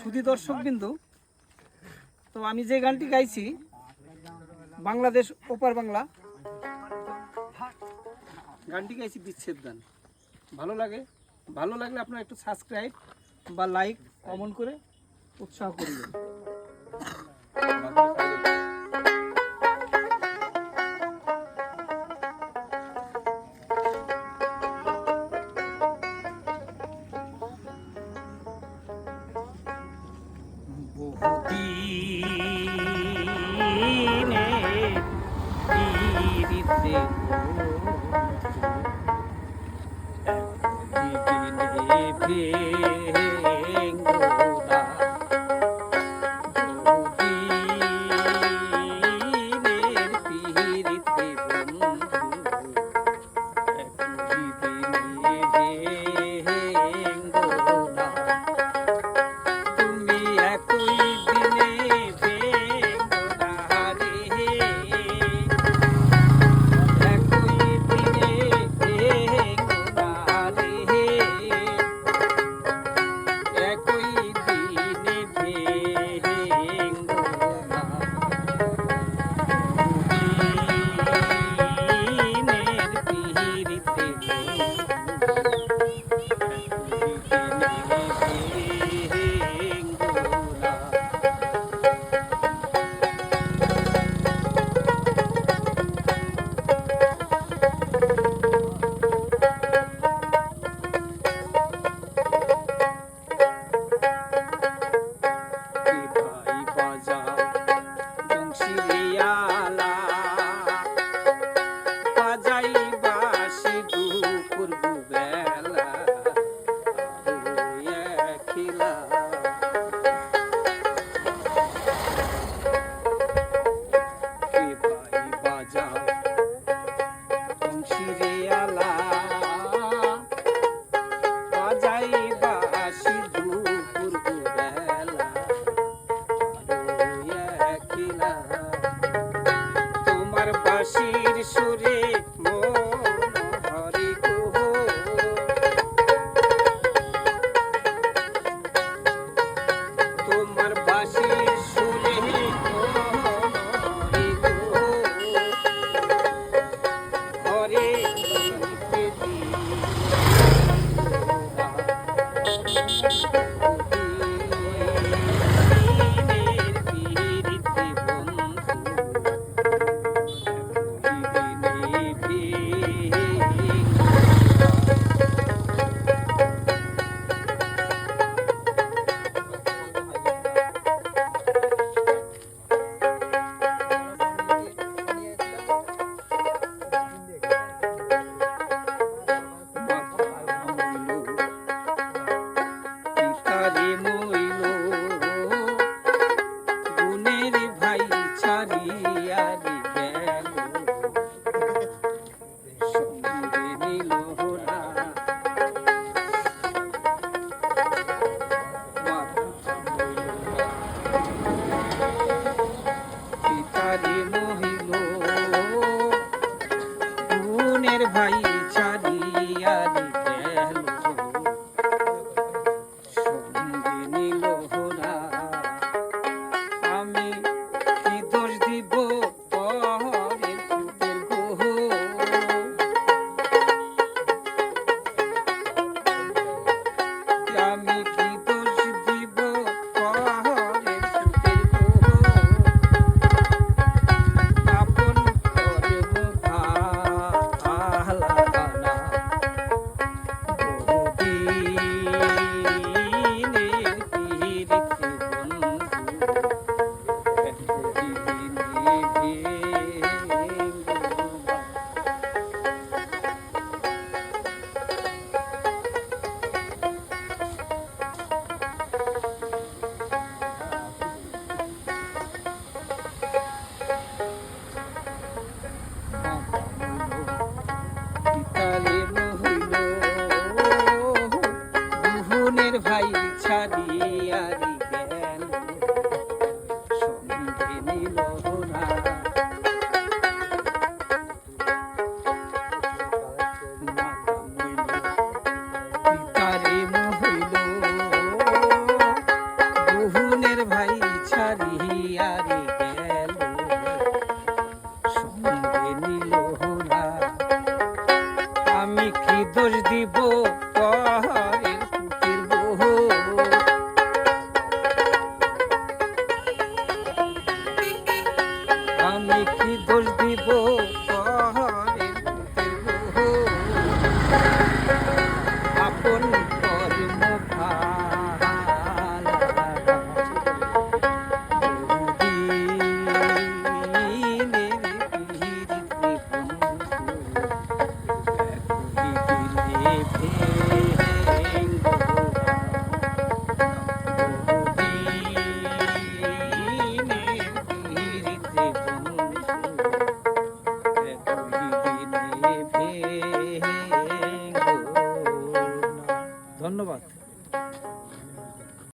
সুধী দর্শক বিন্দু তো আমি যে গানটি গাইছি, বাংলাদেশ ওপার বাংলা, গানটি গাইছি বিচ্ছেদ গান। ভালো লাগে, ভালো লাগলে আপনারা একটু সাবস্ক্রাইব বা লাইক কমেন্ট করে উৎসাহ করবেন। পীড়িতে দিনে Yeah,